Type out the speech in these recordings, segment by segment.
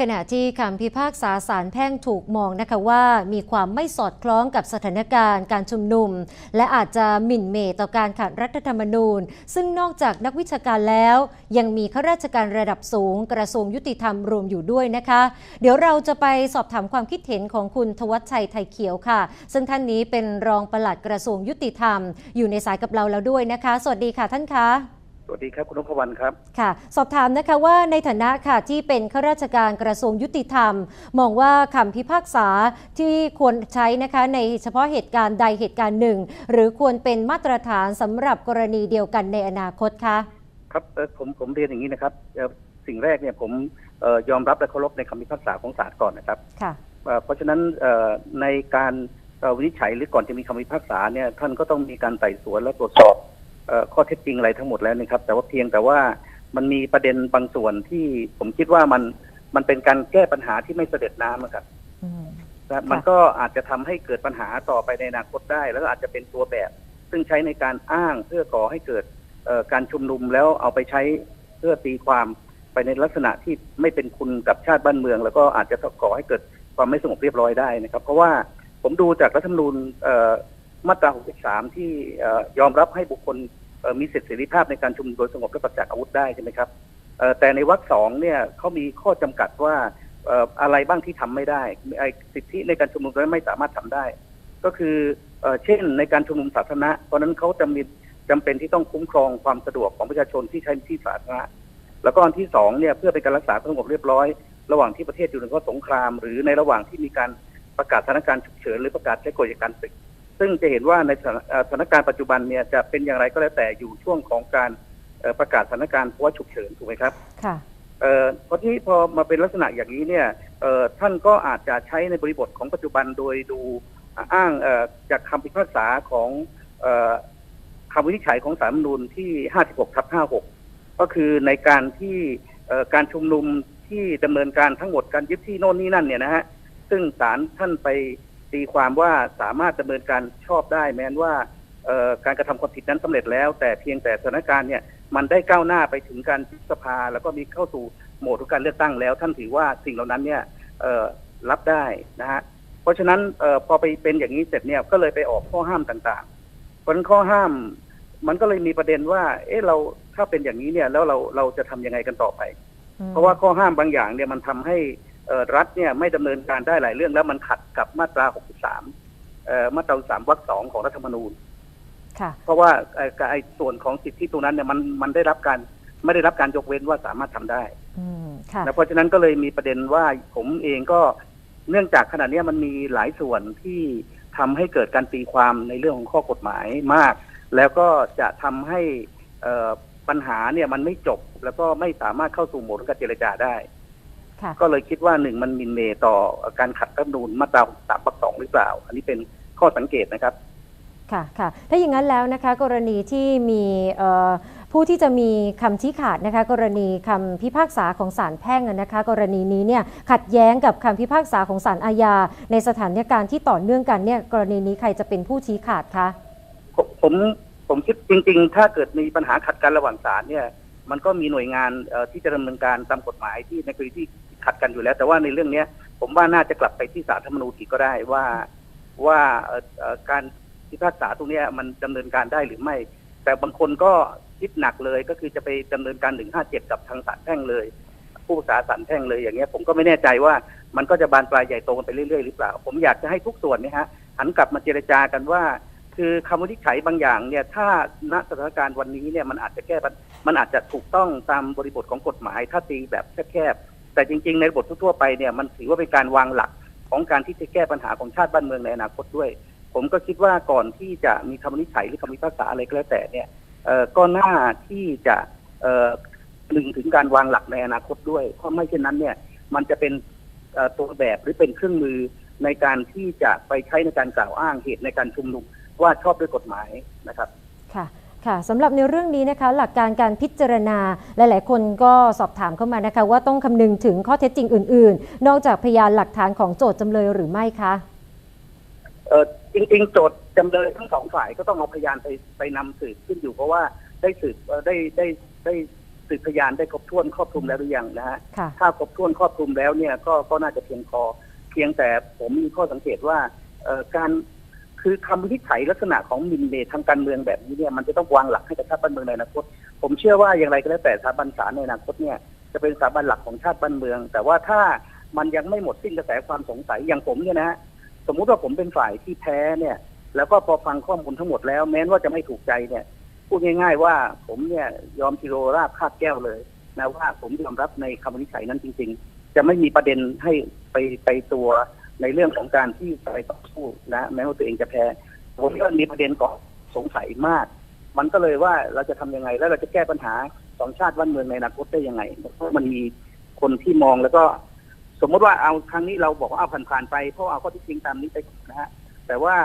ขณะที่คำพิพากษาศาลแพ่งถูกมองนะคะว่ามีความไม่สอดคล้องกับสถานการณ์การชุมนุม และอาจจะหมิ่นเม่ต่อการขัดรัฐธรรมนูญ ซึ่งนอกจากนักวิชาการแล้ว ยังมีข้าราชการระดับสูง กระทรวงยุติธรรมรวมอยู่ด้วยนะคะ เดี๋ยวเราจะไปสอบถามความคิดเห็นของคุณทวัชชัยไทยเขียวค่ะ ซึ่งท่านนี้เป็นรองปลัดกระทรวงยุติธรรม อยู่ในสายกับเราแล้วด้วยนะคะ สวัสดีค่ะท่านคะ สวัสดีครับคุณนพวรรณครับค่ะ สอบถามนะคะว่าในฐานะค่ะที่เป็นข้าราชการกระทรวงยุติธรรม มองว่าคำพิพากษาที่ควรใช้นะคะในเฉพาะเหตุการณ์ใดเหตุการณ์หนึ่ง หรือควรเป็นมาตรฐานสำหรับกรณีเดียวกันในอนาคตคะครับเอ่อผมผมเรียนอย่างนี้นะครับเอ่อสิ่งแรกเนี่ยผมเอ่อยอมรับและเคารพในคำพิพากษาของศาลก่อนนะครับค่ะเอ่อเพราะฉะนั้นเอ่อในการเอ่อวินิจฉัยหรือก่อนจะมีคำพิพากษาเนี่ยท่านก็ต้องมีการไต่สวนและตรวจสอบเอ่อ ข้อเท็จจริงอะไรทั้งหมดแล้วนะครับ แต่ว่าเพียงแต่ว่ามันมีประเด็นบางส่วนที่ผมคิดว่ามันมันเป็นการแก้ปัญหาที่ไม่เสด็จน้ำนะครับอืมนะมันก็อาจจะทำให้เกิดปัญหาต่อไปในอนาคตได้ แล้วก็อาจจะเป็นตัวแบบ ซึ่งใช้ในการอ้างเพื่อก่อให้เกิดเอ่อการชุมนุมแล้วเอาไปใช้เพื่อตีความไปในลักษณะที่ไม่เป็นคุณกับชาติบ้านเมือง แล้วก็อาจจะก่อให้เกิดความไม่สงบเรียบร้อยได้นะครับ เพราะว่าผมดูจากรัฐธรรมนูญเอ่อ มาตรา 63 ที่ยอมรับให้บุคคลมีสิทธิเสรีภาพในการชุมนุมโดยสงบและปราศจากอาวุธได้ใช่ไหมครับแต่ในวรรคสองเนี่ยเขามีข้อจำกัดว่าอะไรบ้างที่ทำไม่ได้สิทธิในการชุมนุมนั้นไม่สามารถทำได้ ก็คือเอเช่นในการชุมนุมสาธารณะ เพราะนั้นเขาจะมีจำเป็นที่ต้องคุ้มครองความสะดวกของประชาชนที่ใช้ที่สาธารณะ แล้วก็อันที่สองเนี่ยเพื่อเป็นการรักษาความสงบเรียบร้อย ระหว่างที่ประเทศอยู่ในข้อสงคราม หรือในระหว่างที่มีการประกาศสถานการณ์ฉุกเฉินหรือประกาศใช้กฎการศึก ซึ่งจะเห็นว่าในสถานเอ่อสถานการณ์ปัจจุบันเนี่ยจะเป็นอย่างไรก็แล้วแต่อยู่ช่วงของการเอ่อประกาศสถานการณ์ภาวะฉุกเฉินถูกไหมครับ ค่ะเอ่อพอที่พอมาเป็นลักษณะอย่างนี้เนี่ยเอ่อท่านก็อาจจะใช้ในบริบทของปัจจุบันโดยดูอ้างเอ่อจากคำพิพากษาของเอ่อคำวินิจฉัยของสาลรฐธรรมนูญที่ 56ทับ56 ก็คือในการที่เอ่อการชุมนุมที่ดำเนินการทั้งหมดการยึดที่โน่นนี่นั่นเนี่ยนะฮะซึ่งศาลท่านไป ตีความว่าสามารถดำเนินการชอบได้ แม้นว่าการกระทำความผิดนั้นสำเร็จแล้ว แต่เพียงแต่สถานการณ์เนี่ยมันได้ก้าวหน้าไปถึงการยุบสภา แล้วก็มีเข้าสู่โหมดของการเลือกตั้งแล้ว ท่านถือว่าสิ่งเหล่านั้นเนี่ยรับได้นะฮะเพราะฉะนั้นออพอไปเป็นอย่างนี้เสร็จเนี่ยก็เลยไปออกข้อห้ามต่างๆเพราะฉะนั้นข้อห้ามมันก็เลยมีประเด็นว่า เอ๊ะเราถ้าเป็นอย่างนี้เนี่ยแล้วเราเราจะทำยังไงกันต่อไป เพราะว่าข้อห้ามบางอย่างเนี่ยมันทำให้ รัฐเนี่ยไม่ดำเนินการได้หลายเรื่องแล้วมันขัดกับมาตรา 63เอ่อมาตรา 3 วรรคสองของรัฐธรรมนูญค่ะเพราะว่าไอ้ไอ้ส่วนของสิทธิตรงนั้นเนี่ยมันมันได้รับการไม่ได้รับการยกเว้นว่าสามารถทำได้อืมค่ะนะเพราะฉะนั้นก็เลยมีประเด็นว่าผมเองก็เนื่องจากขณะเนี้ยมันมีหลายส่วนที่ทำให้เกิดการตีความในเรื่องของข้อกฎหมายมาก แล้วก็จะทำให้เอ่อปัญหาเนี่ยมันไม่จบ แล้วก็ไม่สามารถเข้าสู่โหมดของการเจรจาได้ ค่ะ ก็เลยคิดว่าหนึ่งมันหมินเมต่อการขัดรัฐธรรมนูญมาตราสามวรรคสองหรือเปล่า อันนี้เป็นข้อสังเกตนะครับ ค่ะค่ะ ถ้าอย่างนั้นแล้วนะคะ กรณีที่มีเอ่อผู้ที่จะมีคำชี้ขาดนะคะ กรณีคำพิพากษาของศาลแพ่งอะนะคะ กรณีนี้เนี่ยขัดแย้งกับคำพิพากษาของศาลอาญา ในสถานการณ์ที่ต่อเนื่องกันเนี่ยกรณีนี้ใครจะเป็นผู้ชี้ขาดคะผมผมผมคิดจริง ๆ ถ้าเกิดมีปัญหาขัดกันระหว่างศาลเนี่ย มันก็มีหน่วยงานเอ่อที่จะดำเนินการตามกฎหมายที่ในกรณีที่ ขัดกันอยู่แล้ว แต่ว่าในเรื่องเนี้ย ผมว่าน่าจะกลับไปที่ศาลธรรมนูญอีกก็ได้ว่าว่าการพิพากษาตรงนี้มันดำเนินการได้หรือไม่ แต่บางคนก็คิดหนักเลยก็คือจะไปดำเนินการ157กับทางศาลแพ่งเลย ผู้พิพากษาศาลแพ่งเลยอย่างเงี้ย ผมก็ไม่แน่ใจว่ามันก็จะบานปลายใหญ่โตกันไปเรื่อยๆหรือเปล่า ผมอยากจะให้ทุกส่วนเนี่ยฮะหันกลับมาเจรจากันว่า คือคำวินิจฉัยบางอย่างเนี่ย ถ้าณสถานการณ์วันนี้เนี่ยมันอาจจะแก้ปัญมันอาจจะถูกต้องตามบริบทของกฎหมาย ถ้าตีแบบแคบๆ แต่จริง ๆ ในบททั่วไปเนี่ยมันถือว่าเป็นการวางหลักของการที่จะแก้ปัญหาของชาติบ้านเมืองในอนาคตด้วย ผมก็คิดว่าก่อนที่จะมีคำวินิจฉัยหรือคำพิพากษาอะไรก็แล้วแต่เนี่ยก็น่าที่จะเอ่งถึงการวางหลักในอนาคตด้วย เพราะไม่เช่นนั้นเนี่ยมันจะเป็นตัวแบบหรือเป็นเครื่องมือในการที่จะไปใช้ในการกล่าวอ้างเหตุในการชุมนุมว่าชอบด้วยกฎหมายนะครับ ค่ะค่ะสำหรับในเรื่องนี้นะคะหลักการการพิจารณาหลาย ๆ คนก็สอบถามเข้ามานะคะ ว่าต้องคำนึงถึงข้อเท็จจริงอื่น ๆ นอกจากพยานหลักฐานของโจทย์จำเลยหรือไม่คะเออจริงๆ โจทย์จำเลยทั้งสองฝ่ายก็ต้องเอาพยานไปไปนำสืบขึ้นอยู่ เพราะว่าได้สืบเอ่อได้ได้ได้สืบพยานได้ครบถ้วนครอบคลุมแล้วหรือยังนะฮะค่ะ ถ้าครบถ้วนครอบคลุมแล้วเนี่ยก็ก็น่าจะเพียงพอเพียงแต่ผมมีข้อสังเกตว่าเอ่อการ คือคำวินิจฉัยลักษณะของมินเมทางการเมืองแบบนี้เนี่ยมันจะต้องวางหลักให้กับชาติบ้านเมืองในอนาคต ผมเชื่อว่าอย่างไรก็แล้วแต่สถาบันศาลในอนาคตเนี่ยจะเป็นสถาบันหลักของชาติบ้านเมือง แต่ว่าถ้ามันยังไม่หมดสิ้นกระแสความสงสัยอย่างผมเนี่ยนะฮะสมมุติว่าผมเป็นฝ่ายที่แพ้เนี่ย แล้วก็พอฟังข้อมูลทั้งหมดแล้ว แม้ว่าจะไม่ถูกใจเนี่ยพูดง่าย ๆ ว่าผมเนี่ยยอมกิโลราบคาบแก้วเลยนะว่าผมยอมรับในคำวินิจฉัยนั้นจริง ๆ จะไม่มีประเด็นให้ไปไปตัว ในเรื่องของการที่ไปต่อสู้นะแม้ว่าตัวเองจะแพ้ผมก็มีประเด็นก่อนสงสัยมาก มันก็เลยว่าเราจะทำยังไง แล้วเราจะแก้ปัญหาสองชาติบ้านเมืองในอนาคตได้ยังไงเพราะมันมีคนที่มองแล้วก็ สมมติว่าเอาครั้งนี้เราบอกว่าเอาผ่านๆไปเพราะเอาข้อที่จริงตามนี้ไปนะฮะแต่ว่า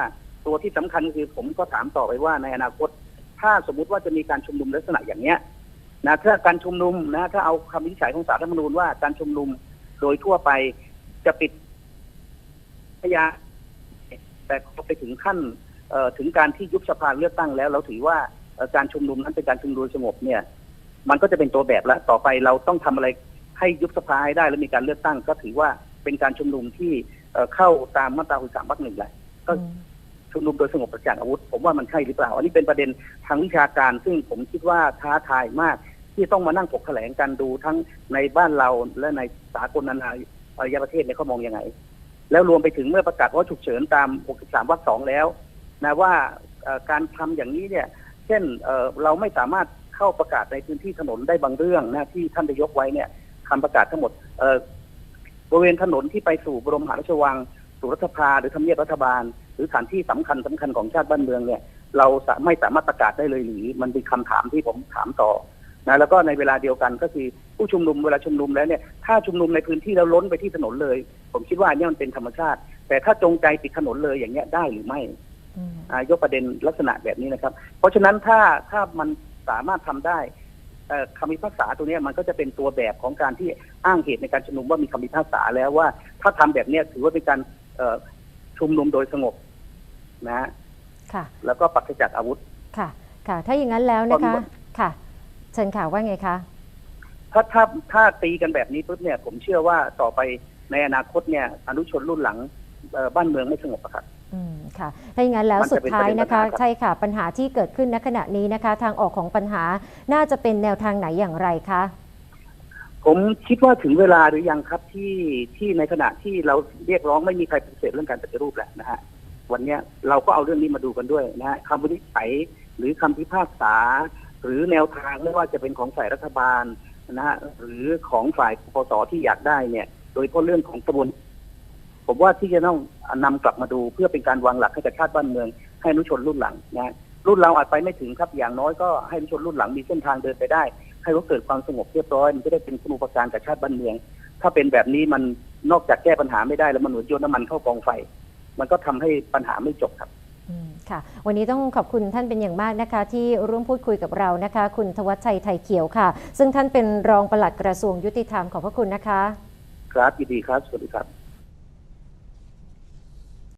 ตัวที่สำคัญคือผมก็ถามต่อไปว่าในอนาคต ถ้าสมมุติว่าจะมีการชุมนุมลักษณะอย่างเนี้ยนะถ้าการชุมนุมนะถ้าเอาคำวินิจฉัยของศาลรัฐธรรมนูญว่าการชุมนุมโดยทั่วไปจะปิด พยาแต่พอไปถึงขั้นถึงการที่ยุบสภาเลือกตั้งแล้ว เราถือว่าการชุมนุมนั้นเป็นการชุมนุมโดยสงบเนี่ย มันก็จะเป็นตัวแบบแล้วต่อไปเราต้องทำอะไรให้ยุบสภาให้ได้แล้วมีการเลือกตั้ง ก็ถือว่าเป็นการชุมนุมที่เข้าตามมาตรา63วรรคหนึ่งแหละก็ชุมนุมโดยสงบปราศจากอาวุธ ผมว่ามันใช่หรือเปล่า อันนี้เป็นประเด็นทางวิชาการ ซึ่งผมคิดว่าท้าทายมาก ที่ต้องมานั่งถกแถลงกันดูทั้งในบ้านเราและในสากลนานาอารยประเทศเนี่ยเขามองยังไง แล้วรวมไปถึงเมื่อประกาศว่าฉุกเฉินตาม 63 วรรคสองแล้วนะว่าการทำอย่างนี้เนี่ย เช่นเราไม่สามารถเข้าประกาศในพื้นที่ถนนได้บางเรื่องนะที่ท่านได้ยกไว้เนี่ยคำประกาศทั้งหมดบริเวณถนนที่ไปสู่บรมหาราชวังสู่รัฐสภาหรือทำเนียบรัฐบาล หรือสถานที่สำคัญสำคัญของชาติบ้านเมืองเนี่ย เราสาไม่สามารถประกาศได้เลยหรือมันเป็นคำถามที่ผมถามต่อ นะแล้วก็ในเวลาเดียวกันก็คือผู้ชุมนุมเวลาชุมนุมแล้วเนี่ยถ้าชุมนุมในพื้นที่แล้วล้นไปที่ถนนเลย ผมคิดว่าอันเนี้ยมันเป็นธรรมชาติ แต่ถ้าจงใจปิดถนนเลยอย่างเงี้ยได้หรือไม่อืมอ่ายกประเด็นลักษณะแบบนี้นะครับ เพราะฉะนั้นถ้าถ้ามันสามารถทำได้เอ่อคำพิพากษาตัวเนี้ยมันก็จะเป็นตัวแบบของการที่อ้างเหตุในการชุมนุมว่ามีคำพิพากษาแล้วว่า ถ้าทำแบบเนี้ยถือว่าเป็นการเอ่อชุมนุมโดยสงบนะฮะค่ะแล้วก็ปราศจากอาวุธค่ะ ค่ะ ถ้าอย่างนั้นแล้วนะคะตอนนี้ค่ะ เชิญข่าวว่าไงคะถ้าถ้าถ้าตีกันแบบนี้ปุ๊บเนี่ย ผมเชื่อว่าต่อไปในอนาคตเนี่ยอนุชนรุ่นหลังเอ่อบ้านเมืองไม่สงบอะครับอืมค่ะถ้าอย่างนั้นแล้วมันสุจะดเป็นท้ายประเด็นนะคะปัญหาครับใช่ค่ะปัญหาที่เกิดขึ้นณขณะนี้นะคะ ทางออกของปัญหาน่าจะเป็นแนวทางไหนอย่างไรคะผมคิดว่าถึงเวลาหรือยังครับที่ที่ในขณะที่เราเรียกร้องไม่มีใครปฏิเสธเรื่องการปฏิรูปแล้วนะฮะวันเนี้ยเราก็เอาเรื่องนี้มาดูกันด้วยนะฮะคำวินิจฉัยหรือคำพิพากษา หรือแนวทางไม่ว่าจะเป็นของฝ่ายรัฐบาลนะฮะหรือของฝ่ายปปสที่อยากได้เนี่ย โดยเฉพาะเรื่องของกระบวน ผมว่าที่จะต้องนำกลับมาดูเพื่อเป็นการวางหลักให้กับชาติบ้านเมือง ให้นุชนรุ่นหลังนะรุ่นเราอาจไปไม่ถึงครับอย่างน้อยก็ให้นุชนรุ่นหลังมีเส้นทางเดินไปได้ ให้เขาเกิดความสงบเรียบร้อยมันจะได้เป็นคุณูปการกับชาติบ้านเมือง ถ้าเป็นแบบนี้มันนอกจากแก้ปัญหาไม่ได้แล้วมันเหมือนโยนน้ำมันเข้ากองไฟ มันก็ทำให้ปัญหาไม่จบครับ ค่ะ วันนี้ต้องขอบคุณท่านเป็นอย่างมากนะคะ ที่ร่วมพูดคุยกับเรานะคะ คุณทวัชชัยไทยเขียวค่ะ ซึ่งท่านเป็นรองปลัดกระทรวงยุติธรรมขอบพระคุณนะคะ ครับยินดีครับสวัสดีครับ